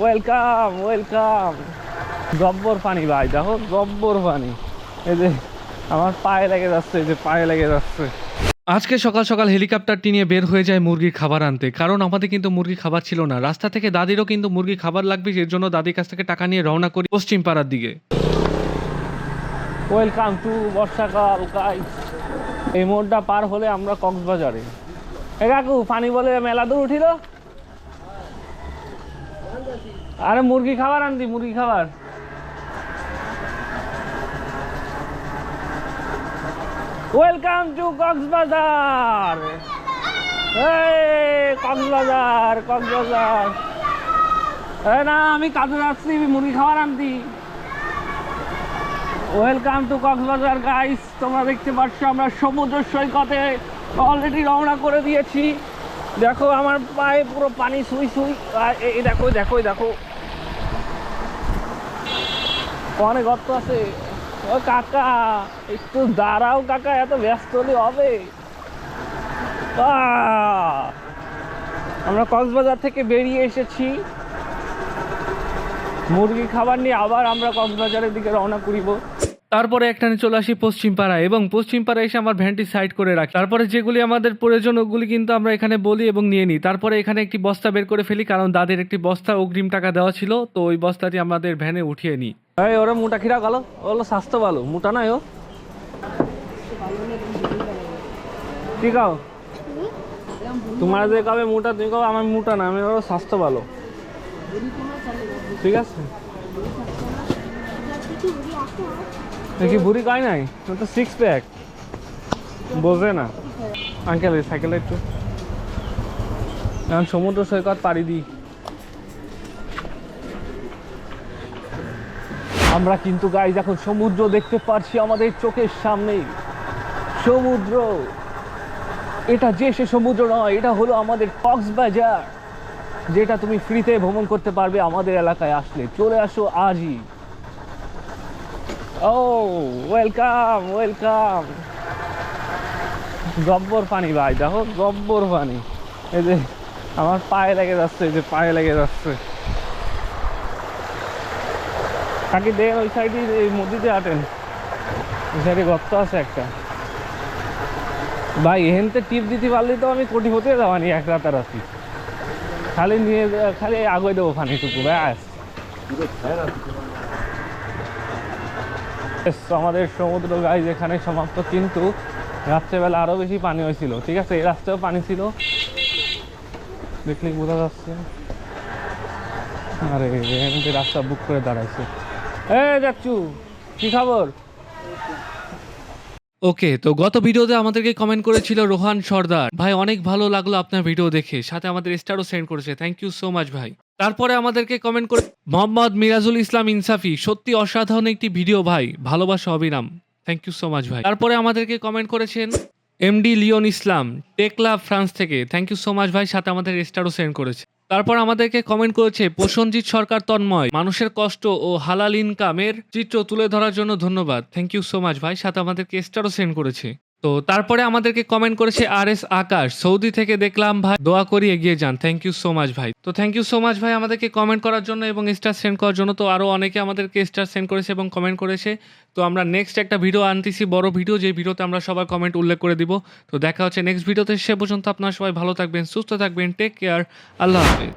Welcome welcome Gabbar পানি ভাই দেখো গব্বর পানি এই যে আমার পায়ে লেগে যাচ্ছে এই যে পায়ে লেগে যাচ্ছে। আজকে সকাল সকাল হেলিকপ্টারটি নিয়ে বের হয়ে যায় মুরগির খাবার আনতে। কারণ আমাদের কিন্তু মুরগি খাবার ছিল না। রাস্তা থেকে দাদিরও কিন্তু মুরগি খাবার লাগবে এর জন্য দাদির কাছ থেকে টাকা নিয়ে রওনা করি পশ্চিম পাড়ার দিকে। ওয়েলকাম টু বর্ষাকাল গাইস এই মোড়টা পার হলে আমরা কক্সবাজারে। এ কাকু পানি বলে মেলা দূর উঠিল? আরে মুরগি খাবার আনতি, মুরগি খাবার। Welcome to Cox's Bazar. Cox's Bazar Cox's Bazar. না, আমি কাজে যাচ্ছি, মুরগি খাবার আনতি। ওয়েলকাম টু কক্সবাজার গাইস তোমরা দেখতে পাচ্ছ, আমরা সমুদ্র সৈকতে অলরেডি রওনা করে দিয়েছি। দেখো, আমার পায়ে পুরো পানি সুই সুই। আর এই দেখো দেখো দেখো। অনেক গর্ত আছে। ও কাকা, একটু দাঁড়াও কাকা, এত ব্যস্ত হলে হবে! আমরা কক্সবাজার থেকে বেরিয়ে এসেছি। মুরগি খাবার নিয়ে আবার আমরা কক্সবাজারের দিকে রওনা করিব। তারপরে একটানে চলে আসি পশ্চিম পাড়ায় এবং পশ্চিম পাড়ায় এসে আমার ভ্যানটি সাইড করে রাখি। তারপরে যেগুলি আমাদের প্রয়োজন, ওগুলি কিন্তু আমরা এখানে বলি এবং নিয়ে নিই। তারপরে এখানে একটি বস্তা বের করে ফেলি, কারণ দাদের একটি বস্তা অগ্রিম টাকা দেওয়া ছিল, তো ওই বস্তাটি আমাদের ভ্যানে উঠিয়ে নিই। এই, ওরা মোটা খিরা গেল, ওগুলো স্বাস্থ্য ভালো, মোটা নাই ও। তোমার যে কবে মোটা, তুমি কবে আমার মোটা না আমি ওরা স্বাস্থ্য ভালো। ঠিক আছে? দেখি বুড়ি কয় নাই? তো সিক্স প্যাক বোঝে না। আঙ্কেল, এই সাইকেলে একটু। এখন সমুদ্র সৈকত পাড়ি দিই। আমরা কিন্তু গাইজ এখন সমুদ্র দেখতে পারছি আমাদের চোখের সামনেই সমুদ্র। এটা যে সে সমুদ্র নয়, এটা হলো আমাদের কক্সবাজার। যেটা তুমি ফ্রিতে ভ্রমণ করতে পারবে আমাদের এলাকায় আসলে। চলে আসো আজই। ও ওয়েলকাম ওয়েলকাম গব্বর পানি ভাই দেখো গব্বর পানি। এই যে আমার পায়ে লেগে যাচ্ছে এই যে পায়ে লেগে যাচ্ছে। কাকি দেন ওই সাইডে এই নদীতে আটেন ওই সাইডে গর্ত আছে একটা। ভাই এহেনতে টিপ দিতে পারলে তো আমি কোটি হতে যাওয়ানি এক রাতারাতি খালি নিয়ে খালি আগে দেবো পানিটুকু ব্যাস, আমাদের সমুদ্র গাইজ যেখানে সমাপ্ত। কিন্তু রাত্রেবেলা আরও বেশি পানি হয়েছিল, ঠিক আছে? এই রাস্তায়ও পানি ছিল। দেখলে বোঝা যাচ্ছে। আরে, এখানে রাস্তা বুক করে দাঁড়াইছে। এ যাচ্ছু, কি খবর? ওকে, তো গত ভিডিওতে আমাদেরকে কমেন্ট করেছিল রোহান সর্দার। ভাই, অনেক ভালো লাগল আপনার ভিডিও দেখে। সাথে আমাদের স্টারও সেন্ড করেছে। থ্যাংক ইউ সো মাচ ভাই। তারপরে আমাদেরকে কমেন্ট করে মোহাম্মদ মিরাজুল ইসলাম ইনসাফি, সত্যি অসাধারণ একটি ভিডিও ভাই। ভালোবাসা অবিরাম। থ্যাংক ইউ সো মাচ ভাই। তারপরে আমাদেরকে কমেন্ট করেছেন এমডি লিওন ইসলাম টেকলা ফ্রান্স থেকে। থ্যাংক ইউ সো মাচ ভাই। সাথে আমাদের স্টারও সেন্ড করেছে। তারপর আমাদেরকে কমেন্ট করেছে প্রসঞ্জিৎ সরকার তন্ময়, মানুষের কষ্ট ও হালাল ইনকামের চিত্র তুলে ধরার জন্য ধন্যবাদ। থ্যাংক ইউ সো মাচ ভাই। সাথে আমাদেরকে স্টারও সেন্ড করেছে। তো তারপরে আমাদেরকে কমেন্ট করেছে আর এস আকাশ। সৌদি থেকে দেখলাম, ভাই, দোয়া করি এগিয়ে যান। থ্যাংক ইউ সো মাচ ভাই। তো থ্যাংক ইউ সো মাচ ভাই, আমাদেরকে কমেন্ট করার জন্য এবং স্টার সেন্ড করার জন্য। তো আরও অনেকে আমাদেরকে স্টার সেন্ড করেছে এবং কমেন্ট করেছে। তো আমরা নেক্সট একটা ভিডিও আনতেছি, বড় ভিডিও যে ভিডিওতে আমরা সবার কমেন্ট উল্লেখ করে দিব। তো দেখা হচ্ছে নেক্সট ভিডিওতে সে পর্যন্ত আপনারা সবাই ভালো থাকবেন, সুস্থ থাকবেন টেক কেয়ার আল্লাহ হাফেজ।